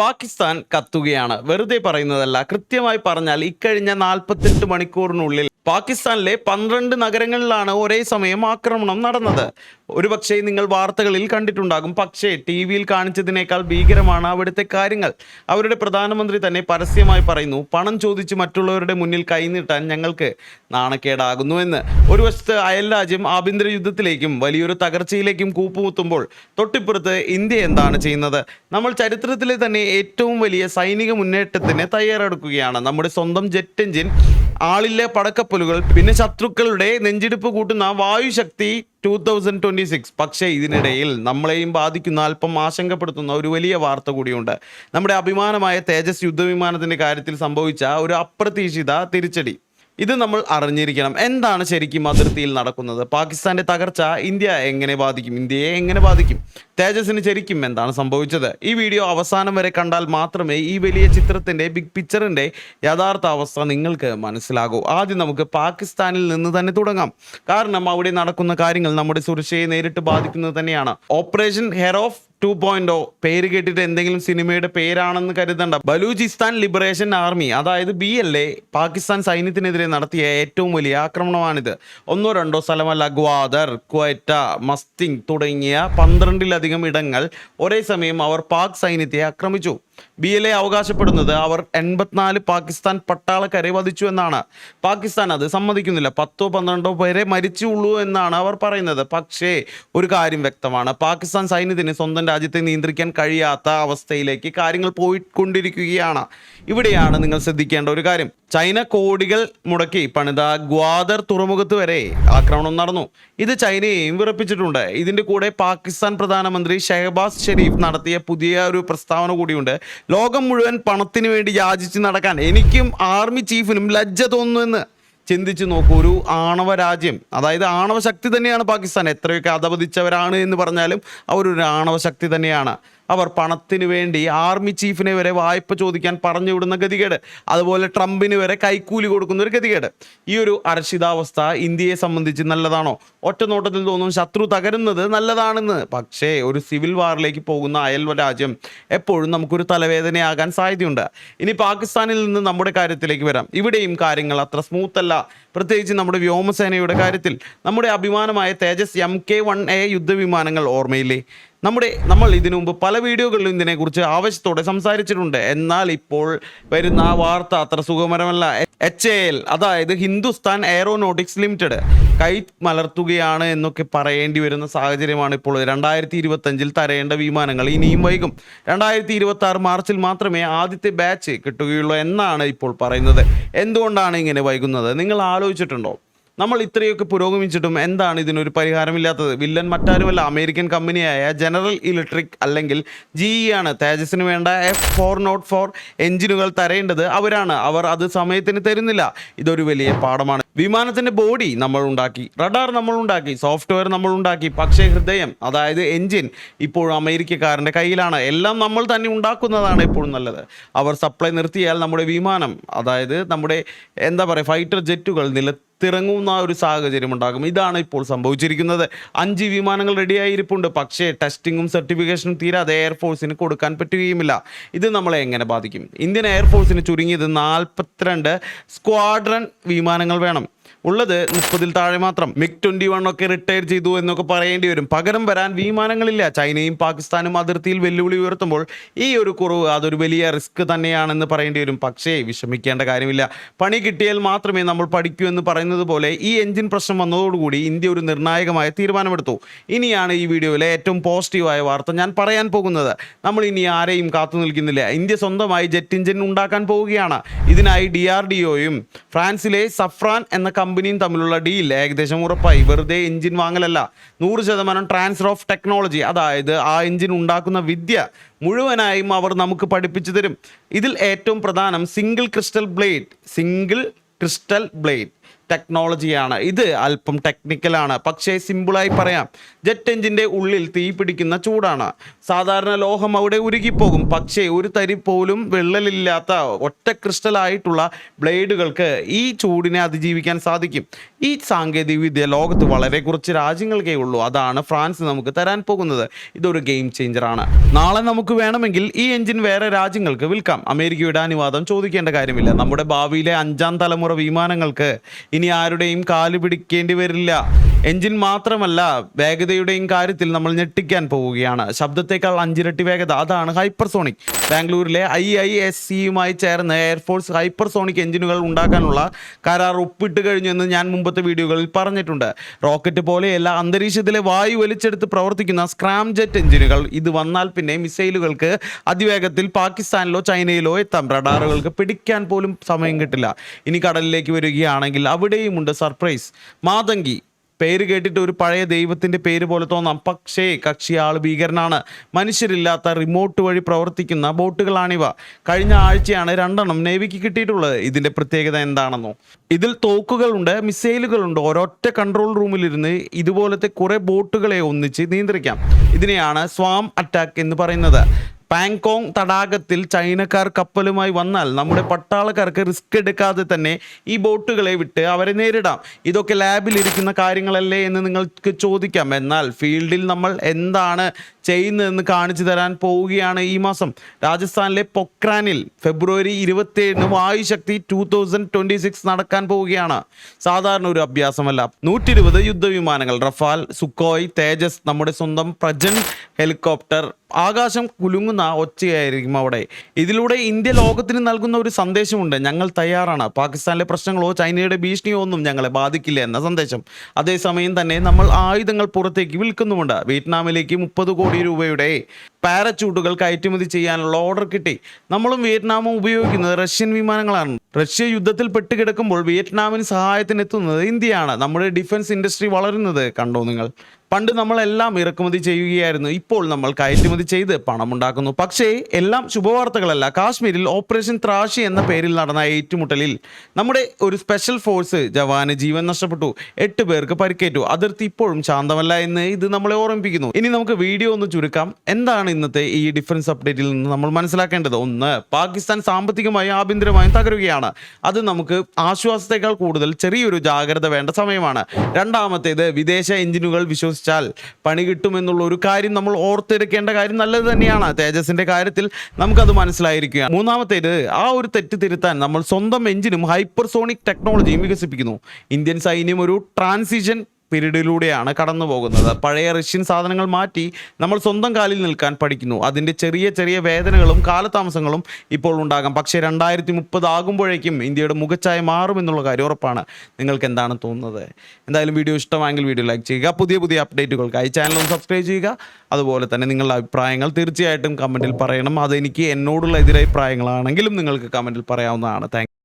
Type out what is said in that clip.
പാകിസ്ഥാൻ കത്തുകയാണ്. വെറുതെ പറയുന്നതല്ല. കൃത്യമായി പറഞ്ഞാൽ ഇക്കഴിഞ്ഞ നാൽപ്പത്തെട്ട് മണിക്കൂറിനുള്ളിൽ പാകിസ്ഥാനിലെ പന്ത്രണ്ട് നഗരങ്ങളിലാണ് ഒരേ സമയം ആക്രമണം നടന്നത്. ഒരുപക്ഷെ നിങ്ങൾ വാർത്തകളിൽ കണ്ടിട്ടുണ്ടാകും. പക്ഷേ ടി വിയിൽ കാണിച്ചതിനേക്കാൾ ഭീകരമാണ് അവിടുത്തെ കാര്യങ്ങൾ. അവരുടെ പ്രധാനമന്ത്രി തന്നെ പരസ്യമായി പറയുന്നു പണം ചോദിച്ച് മറ്റുള്ളവരുടെ മുന്നിൽ കൈനീട്ടാൻ ഞങ്ങൾക്ക് നാണക്കേടാകുന്നു എന്ന്. ഒരു വശത്ത് അയൽ രാജ്യം ആഭ്യന്തര യുദ്ധത്തിലേക്കും വലിയൊരു തകർച്ചയിലേക്കും കൂപ്പുമുത്തുമ്പോൾ തൊട്ടിപ്പുറത്ത് ഇന്ത്യ എന്താണ് ചെയ്യുന്നത്? നമ്മൾ ചരിത്രത്തിലെ തന്നെ ഏറ്റവും വലിയ സൈനിക മുന്നേറ്റത്തിന് തയ്യാറെടുക്കുകയാണ്. നമ്മുടെ സ്വന്തം ജെറ്റ് എഞ്ചിൻ ആളിലെ പടക്കപ്പലുകൾ പിന്നെ ശത്രുക്കളുടെ നെഞ്ചിടിപ്പ് കൂട്ടുന്ന Vayushakti two thousand twenty six പക്ഷേ ഇതിനിടയിൽ നമ്മളെയും ബാധിക്കുന്ന അല്പം ആശങ്കപ്പെടുത്തുന്ന ഒരു വലിയ വാർത്ത കൂടിയുണ്ട്. നമ്മുടെ അഭിമാനമായ തേജസ് യുദ്ധവിമാനത്തിന്റെ കാര്യത്തിൽ സംഭവിച്ച ഒരു അപ്രതീക്ഷിത തിരിച്ചടി. ഇത് നമ്മൾ അറിഞ്ഞിരിക്കണം. എന്താണ് ശരിക്കും അതിർത്തിയിൽ നടക്കുന്നത്? പാകിസ്ഥാന്റെ തകർച്ച ഇന്ത്യ എങ്ങനെ ബാധിക്കും? ഇന്ത്യയെ എങ്ങനെ ബാധിക്കും? തേജസിന് ശരിക്കും എന്താണ് സംഭവിച്ചത്? ഈ വീഡിയോ അവസാനം വരെ കണ്ടാൽ മാത്രമേ ഈ വലിയ ചിത്രത്തിന്റെ ബിഗ് പിക്ചറിന്റെ യഥാർത്ഥ അവസ്ഥ നിങ്ങൾക്ക് മനസ്സിലാകൂ. ആദ്യം നമുക്ക് പാകിസ്ഥാനിൽ നിന്ന് തന്നെ തുടങ്ങാം. കാരണം അവിടെ നടക്കുന്ന കാര്യങ്ങൾ നമ്മുടെ സുരക്ഷയെ നേരിട്ട് ബാധിക്കുന്നത് തന്നെയാണ്. ഓപ്പറേഷൻ ഹെറോഫ് ടു പോയിന്റ് പേര് കേട്ടിട്ട് എന്തെങ്കിലും സിനിമയുടെ പേരാണെന്ന് കരുതണ്ട. ബലൂചിസ്ഥാൻ ലിബറേഷൻ ആർമി അതായത് ബി എൽ എ പാകിസ്ഥാൻ സൈന്യത്തിനെതിരെ നടത്തിയ ഏറ്റവും വലിയ ആക്രമണമാണിത്. ഒന്നോ രണ്ടോ സ്ഥലമല്ല ഗ്വാദർ ക്വറ്റ മസ്തിങ് തുടങ്ങിയ പന്ത്രണ്ടിലധികം ഇടങ്ങൾ ഒരേ സമയം അവർ പാക് സൈന്യത്തെ ആക്രമിച്ചു. ബി എൽ എ അവകാശപ്പെടുന്നത് അവർ എൺപത്തിനാല് പാകിസ്ഥാൻ പട്ടാളക്കാരെ വധിച്ചു എന്നാണ്. പാകിസ്ഥാൻ അത് സമ്മതിക്കുന്നില്ല. പത്തോ പന്ത്രണ്ടോ പേരെ മരിച്ചുള്ളൂ എന്നാണ് അവർ പറയുന്നത്. പക്ഷേ ഒരു കാര്യം വ്യക്തമാണ്. പാകിസ്ഥാൻ സൈന്യത്തിന് സ്വന്തം രാജ്യത്തെ നിയന്ത്രിക്കാൻ കഴിയാത്ത അവസ്ഥയിലേക്ക് കാര്യങ്ങൾ പോയിക്കൊണ്ടിരിക്കുകയാണ്. ഇവിടെയാണ് നിങ്ങൾ ശ്രദ്ധിക്കേണ്ട ഒരു കാര്യം. ചൈന കോടികൾ മുടക്കി പണിത ഗ്വാദർ തുറമുഖത്ത് വരെ ആക്രമണം നടന്നു. ഇത് ചൈനയെയും വിറപ്പിച്ചിട്ടുണ്ട്. ഇതിന്റെ കൂടെ പാകിസ്ഥാൻ പ്രധാനമന്ത്രി ഷെഹബാസ് ഷെരീഫ് നടത്തിയ പുതിയ ഒരു പ്രസ്താവന കൂടിയുണ്ട്. ലോകം മുഴുവൻ പണത്തിന് വേണ്ടി യാചിച്ച് നടക്കാൻ എനിക്കും ആർമി ചീഫിനും ലജ്ജ തോന്നുമെന്ന് ചിന്തിച്ച് നോക്കൂ. ഒരു ആണവ രാജ്യം. അതായത് ആണവ ശക്തി തന്നെയാണ് പാകിസ്ഥാൻ. എത്രയൊക്കെ അധപതിച്ചവരാണ് എന്ന് പറഞ്ഞാലും അവരൊരു ആണവ ശക്തി തന്നെയാണ്. അവർ പണത്തിന് വേണ്ടി ആർമി ചീഫിനെ വരെ വായ്പ ചോദിക്കാൻ പറഞ്ഞു വിടുന്ന ഗതികേട്. അതുപോലെ ട്രംപിന് വരെ കൈക്കൂലി കൊടുക്കുന്ന ഒരു ഗതികേട്. ഈ ഒരു അരക്ഷിതാവസ്ഥ ഇന്ത്യയെ സംബന്ധിച്ച് നല്ലതാണോ? ഒറ്റ നോട്ടത്തിൽ തോന്നും ശത്രു തകരുന്നത് നല്ലതാണെന്ന്. പക്ഷേ ഒരു സിവിൽ വാറിലേക്ക് പോകുന്ന അയൽ രാജ്യം എപ്പോഴും നമുക്കൊരു തലവേദനയാകാൻ സാധ്യതയുണ്ട്. ഇനി പാകിസ്ഥാനിൽ നിന്ന് നമ്മുടെ കാര്യത്തിലേക്ക് വരാം. ഇവിടെയും കാര്യങ്ങൾ അത്ര സ്മൂത്ത് അല്ല പ്രത്യേകിച്ച് നമ്മുടെ വ്യോമസേനയുടെ കാര്യത്തിൽ നമ്മുടെ അഭിമാനമായ Tejas M K one A യുദ്ധവിമാനങ്ങൾ ഓർമ്മയില്ലേ? നമ്മുടെ നമ്മൾ ഇതിനു മുമ്പ് പല വീഡിയോകളിലും ഇതിനെക്കുറിച്ച് ആവശ്യത്തോടെ സംസാരിച്ചിട്ടുണ്ട്. എന്നാൽ ഇപ്പോൾ വരുന്ന ആ വാർത്ത അത്ര സുഖകരമല്ല. എച്ച് എ എൽ അതായത് ഹിന്ദുസ്ഥാൻ എയറോനോട്ടിക്സ് ലിമിറ്റഡ് കൈ മലർത്തുകയാണ് എന്നൊക്കെ പറയേണ്ടി വരുന്ന സാഹചര്യമാണ് ഇപ്പോൾ രണ്ടായിരത്തി ഇരുപത്തഞ്ചിൽ തരേണ്ട വിമാനങ്ങൾ ഇനിയും വൈകും. രണ്ടായിരത്തി ഇരുപത്തി ആറ് മാർച്ചിൽ മാത്രമേ ആദ്യത്തെ ബാച്ച് കിട്ടുകയുള്ളൂ എന്നാണ് ഇപ്പോൾ പറയുന്നത്. എന്തുകൊണ്ടാണ് ഇങ്ങനെ വൈകുന്നത്? നിങ്ങൾ ആലോചിച്ചിട്ടുണ്ടോ? നമ്മൾ ഇത്രയൊക്കെ പുരോഗമിച്ചിട്ടും എന്താണ് ഇതിനൊരു പരിഹാരമില്ലാത്തത്? വില്ലൻ മറ്റാരുമല്ല അമേരിക്കൻ കമ്പനിയായ ജനറൽ ഇലക്ട്രിക് അല്ലെങ്കിൽ ജി ആണ്. തേജസിന് വേണ്ട എഫ് ഫോർ നോട്ട് ഫോർ എഞ്ചിനുകൾ തരേണ്ടത് അവരാണ്. അവർ അത് സമയത്തിന് തരുന്നില്ല. ഇതൊരു വലിയ പാഠമാണ്. വിമാനത്തിന്റെ ബോഡി നമ്മൾ ഉണ്ടാക്കി. റഡാർ നമ്മൾ ഉണ്ടാക്കി. സോഫ്റ്റ്വെയർ നമ്മൾ ഉണ്ടാക്കി. പക്ഷേ ഹൃദയം അതായത് എഞ്ചിൻ ഇപ്പോഴും അമേരിക്കക്കാരന്റെ കയ്യിലാണ്. എല്ലാം നമ്മൾ തന്നെ ഉണ്ടാക്കുന്നതാണ് എപ്പോഴും നല്ലത്. അവർ സപ്ലൈ നിർത്തിയാൽ നമ്മുടെ വിമാനം അതായത് നമ്മുടെ എന്താ പറയുക ഫൈറ്റർ ജെറ്റുകൾ നിലത്തിറങ്ങുന്ന ഒരു സാഹചര്യം ഉണ്ടാകും. ഇതാണ് ഇപ്പോൾ സംഭവിച്ചിരിക്കുന്നത്. അഞ്ച് വിമാനങ്ങൾ റെഡിയായിരിപ്പുണ്ട്. പക്ഷേ ടെസ്റ്റിങ്ങും സർട്ടിഫിക്കേഷനും തീരാതെ എയർഫോഴ്സിന് കൊടുക്കാൻ പറ്റുകയുമില്ല. ഇത് നമ്മളെ എങ്ങനെ ബാധിക്കും? ഇന്ത്യൻ എയർഫോഴ്സിന് ചുരുങ്ങിയത് നാൽപ്പത്തിരണ്ട് സ്ക്വാഡ്രൺ വിമാനങ്ങൾ വേണം. ഉള്ളത് മുപ്പതിൽ താഴെ മാത്രം. മിക് ട്വന്റി വൺ ഒക്കെ റിട്ടയർ ചെയ്തു എന്നൊക്കെ പറയേണ്ടി വരും. പകരം വരാൻ വിമാനങ്ങളില്ല. ചൈനയും പാകിസ്ഥാനും അതിർത്തിയിൽ വെല്ലുവിളി ഉയർത്തുമ്പോൾ ഈ ഒരു കുറവ് അതൊരു വലിയ റിസ്ക് തന്നെയാണെന്ന് പറയേണ്ടി വരും. പക്ഷേ വിഷമിക്കേണ്ട കാര്യമില്ല. പണി കിട്ടിയാൽ മാത്രമേ നമ്മൾ പഠിക്കൂ എന്ന് പറയുന്നത് പോലെ ഈ എഞ്ചിൻ പ്രശ്നം വന്നതോടുകൂടി ഇന്ത്യ ഒരു നിർണായകമായ തീരുമാനമെടുത്തു. ഇനിയാണ് ഈ വീഡിയോയിലെ ഏറ്റവും പോസിറ്റീവായ വാർത്ത ഞാൻ പറയാൻ പോകുന്നത്. നമ്മൾ ഇനി ആരെയും കാത്തു നിൽക്കുന്നില്ല. ഇന്ത്യ സ്വന്തമായി ജെറ്റ് എഞ്ചിൻ ഉണ്ടാക്കാൻ പോവുകയാണ്. ഇതിനായി ഡി ആർ ഡി ഒയും ഫ്രാൻസിലെ സഫ്രാൻ എന്ന കമ്പനിയും തമ്മിലുള്ള ഡീൽ ഏകദേശം ഉറപ്പായി. വെറുതെ എഞ്ചിൻ വാങ്ങലല്ല. നൂറ് ശതമാനം ട്രാൻസ്ഫർ ഓഫ് ടെക്നോളജി അതായത് ആ എഞ്ചിൻ ഉണ്ടാക്കുന്ന വിദ്യ മുഴുവനായും അവർ നമുക്ക് പഠിപ്പിച്ചു തരും. ഇതിൽ ഏറ്റവും പ്രധാനം single crystal blade single crystal blade ടെക്നോളജിയാണ് ഇത് അല്പം ടെക്നിക്കലാണ് പക്ഷേ സിമ്പിളായി പറയാം. ജെറ്റ് എഞ്ചിന്റെ ഉള്ളിൽ തീ പിടിക്കുന്ന ചൂടാണ്. സാധാരണ ലോഹം അവിടെ ഉരുകിപ്പോകും. പക്ഷേ ഒരു തരി പോലും വെള്ളലില്ലാത്ത ഒറ്റ ക്രിസ്റ്റലായിട്ടുള്ള ബ്ലേഡുകൾക്ക് ഈ ചൂടിനെ അതിജീവിക്കാൻ സാധിക്കും. ഈ സാങ്കേതികവിദ്യ ലോകത്ത് വളരെ കുറച്ച് രാജ്യങ്ങൾക്കേ ഉള്ളൂ. അതാണ് ഫ്രാൻസ് നമുക്ക് തരാൻ പോകുന്നത്. ഇതൊരു ഗെയിം ചേഞ്ചറാണ് നാളെ നമുക്ക് വേണമെങ്കിൽ ഈ എഞ്ചിൻ വേറെ രാജ്യങ്ങൾക്ക് വിൽക്കാം. അമേരിക്കയുടെ അനുവാദം ചോദിക്കേണ്ട കാര്യമില്ല. നമ്മുടെ ഭാവിയിലെ അഞ്ചാം തലമുറ വിമാനങ്ങൾക്ക് ഇനി ആരുടെയും കാൽ പിടിക്കേണ്ടി വരില്ല. എഞ്ചിൻ മാത്രമല്ല വേഗതയുടെയും കാര്യത്തിൽ നമ്മൾ ഞെട്ടിക്കാൻ പോവുകയാണ്. ശബ്ദത്തേക്കാൾ അഞ്ചിരട്ടി വേഗത അതാണ് ഹൈപ്പർസോണിക്. ബാംഗ്ലൂരിലെ ഐ ഐ എസ് സിയുമായി ചേർന്ന് എയർഫോഴ്സ് ഹൈപ്പർസോണിക് എഞ്ചിനുകൾ ഉണ്ടാക്കാനുള്ള കരാർ ഒപ്പിട്ട് കഴിഞ്ഞു എന്ന് ഞാൻ മുമ്പത്തെ വീഡിയോകളിൽ പറഞ്ഞിട്ടുണ്ട്. റോക്കറ്റ് പോലെയല്ല അന്തരീക്ഷത്തിലെ വായു വലിച്ചെടുത്ത് പ്രവർത്തിക്കുന്ന സ്ക്രാം ജെറ്റ് എഞ്ചിനുകൾ. ഇത് വന്നാൽ പിന്നെ മിസൈലുകൾക്ക് അതിവേഗത്തിൽ പാകിസ്ഥാനിലോ ചൈനയിലോ എത്താം. റഡാറുകൾക്ക് പിടിക്കാൻ പോലും സമയം കിട്ടില്ല. ഇനി കടലിലേക്ക് വരികയാണെങ്കിൽ അവിടെയുമുണ്ട് സർപ്രൈസ്. മാതങ്കി പേര് കേട്ടിട്ട് ഒരു പഴയ ദൈവത്തിന്റെ പേര് പോലെ തോന്നാം. പക്ഷേ കക്ഷി ആൾ ഭീകരനാണ്. മനുഷ്യരില്ലാത്ത റിമോട്ട് വഴി പ്രവർത്തിക്കുന്ന ബോട്ടുകളാണിവ. കഴിഞ്ഞ ആഴ്ചയാണ് രണ്ടെണ്ണം നേവിക്ക് കിട്ടിയിട്ടുള്ളത്. ഇതിന്റെ പ്രത്യേകത എന്താണെന്നോ? ഇതിൽ തോക്കുകളുണ്ട് മിസൈലുകളുണ്ട്. ഒരൊറ്റ കൺട്രോൾ റൂമിലിരുന്ന് ഇതുപോലത്തെ കുറേ ബോട്ടുകളെ ഒന്നിച്ച് നിയന്ത്രിക്കാം. ഇതിനെയാണ് സ്വാം അറ്റാക്ക് എന്ന് പറയുന്നത്. പാങ്കോങ് തടാകത്തിൽ ചൈനക്കാർ കപ്പലുമായി വന്നാൽ നമ്മുടെ പട്ടാളക്കാർക്ക് റിസ്ക് എടുക്കാതെ തന്നെ ഈ ബോട്ടുകളെ വിട്ട് അവരെ നേരിടാം. ഇതൊക്കെ ലാബിൽ ഇരിക്കുന്ന കാര്യങ്ങളല്ലേ എന്ന് നിങ്ങൾക്ക് ചോദിക്കാം. എന്നാൽ ഫീൽഡിൽ നമ്മൾ എന്താണ് ചെയ്യുന്നതെന്ന് കാണിച്ചു തരാൻ പോവുകയാണ് ഈ മാസം. രാജസ്ഥാനിലെ പൊക്രാനിൽ ഫെബ്രുവരി ഇരുപത്തിയേഴിന് Vayushakti two thousand twenty six നടക്കാൻ പോവുകയാണ്. സാധാരണ ഒരു അഭ്യാസമല്ല. നൂറ്റി ഇരുപത് യുദ്ധവിമാനങ്ങൾ റഫാൽ സുക്കോയ് തേജസ് നമ്മുടെ സ്വന്തം പ്രജൻ ഹെലികോപ്റ്റർ ആകാശം കുലുങ്ങുന്ന ഒച്ചയായിരിക്കും അവിടെ. ഇതിലൂടെ ഇന്ത്യ ലോകത്തിന് നൽകുന്ന ഒരു സന്ദേശമുണ്ട്. ഞങ്ങൾ തയ്യാറാണ്. പാകിസ്ഥാനിലെ പ്രശ്നങ്ങളോ ചൈനയുടെ ഭീഷണിയോ ഒന്നും ഞങ്ങളെ ബാധിക്കില്ല എന്ന സന്ദേശം. അതേസമയം തന്നെ നമ്മൾ ആയുധങ്ങൾ പുറത്തേക്ക് വിൽക്കുന്നുമുണ്ട്. വിയറ്റ്നാമിലേക്ക് മുപ്പത് കോടി രൂപയുടെ പാരച്യൂട്ടുകൾ കയറ്റുമതി ചെയ്യാനുള്ള ഓർഡർ കിട്ടി. നമ്മളും വിയറ്റ്നാമും ഉപയോഗിക്കുന്നത് റഷ്യൻ വിമാനങ്ങളാണ്. റഷ്യ യുദ്ധത്തിൽ പെട്ടുകിടക്കുമ്പോൾ വിയറ്റ്നാമിന് സഹായത്തിനെത്തുന്നത് ഇന്ത്യയാണ്. നമ്മുടെ ഡിഫൻസ് ഇൻഡസ്ട്രി വളരുന്നത്. കണ്ടോ നിങ്ങൾ? പണ്ട് നമ്മളെല്ലാം ഇറക്കുമതി ചെയ്യുകയായിരുന്നു. ഇപ്പോൾ നമ്മൾ കയറ്റുമതി ചെയ്ത് പണമുണ്ടാക്കുന്നു. പക്ഷേ എല്ലാം ശുഭവാർത്തകളല്ല. കാശ്മീരിൽ ഓപ്പറേഷൻ ത്രാഷി എന്ന പേരിൽ നടന്ന ഏറ്റുമുട്ടലിൽ നമ്മുടെ ഒരു സ്പെഷ്യൽ ഫോഴ്സ് ജവാന് ജീവൻ നഷ്ടപ്പെട്ടു. എട്ട് പേർക്ക് പരിക്കേറ്റു. അതിർത്തി ഇപ്പോഴും ശാന്തമല്ല എന്ന് ഇത് നമ്മളെ ഓർമ്മിപ്പിക്കുന്നു. ഇനി നമുക്ക് വീഡിയോ ഒന്ന് ചുരുക്കാം. എന്താണ് ഇന്നത്തെ ഈ ഡിഫറൻസ് അപ്ഡേറ്റിൽ നിന്ന് നമ്മൾ മനസ്സിലാക്കേണ്ടത്? ഒന്ന് പാകിസ്ഥാൻ സാമ്പത്തികമായും ആഭ്യന്തരമായും തകരുകയാണ്. അത് നമുക്ക് ആശ്വാസത്തെക്കാൾ കൂടുതൽ ചെറിയൊരു ജാഗ്രത വേണ്ട സമയമാണ്. രണ്ടാമത്തേത് വിദേശ എഞ്ചിനുകൾ വിശ്വസിച്ചാൽ പണി കിട്ടുമെന്നുള്ള ഒരു കാര്യം നമ്മൾ ഓർത്തെടുക്കേണ്ട കാര്യം നല്ലത് തന്നെയാണ്. തേജസിന്റെ കാര്യത്തിൽ നമുക്കത് മനസ്സിലായിരിക്കുകയാണ്. മൂന്നാമത്തേത് ആ ഒരു തെറ്റ് തിരുത്താൻ നമ്മൾ സ്വന്തം എഞ്ചിനും ഹൈപ്പർസോണിക് ടെക്നോളജിയും വികസിപ്പിക്കുന്നു. ഇന്ത്യൻ സൈന്യം ഒരു ട്രാൻസിഷൻ പീരീഡിലൂടെയാണ് കടന്നു പോകുന്നത് പഴയ റഷ്യൻ സാധനങ്ങൾ മാറ്റി നമ്മൾ സ്വന്തം കാലിൽ നിൽക്കാൻ പഠിക്കുന്നു. അതിന്റെ ചെറിയ ചെറിയ വേദനകളും കാലതാമസങ്ങളും ഇപ്പോൾ ഉണ്ടാകാം. പക്ഷേ രണ്ടായിരത്തി മുപ്പത് ആകുമ്പോഴേക്കും ഇന്ത്യയുടെ മുഖച്ചായ മാറുമെന്നുള്ള കാര്യം ഉറപ്പാണ്. നിങ്ങൾക്ക് എന്താണ് തോന്നുന്നത്? എന്തായാലും വീഡിയോ ഇഷ്ടമായെങ്കിൽ വീഡിയോ ലൈക്ക് ചെയ്യുക. പുതിയ പുതിയ അപ്ഡേറ്റുകൾക്കായി ഒന്ന് സബ്സ്ക്രൈബ് ചെയ്യുക. അതുപോലെ തന്നെ നിങ്ങളുടെ അഭിപ്രായങ്ങൾ തീർച്ചയായിട്ടും കമന്റിൽ പറയണം. അതെനിക്ക് എന്നോടുള്ള എതിരഭിപ്രായങ്ങളാണെങ്കിലും നിങ്ങൾക്ക് കമന്റിൽ പറയാവുന്നതാണ്. താങ്ക്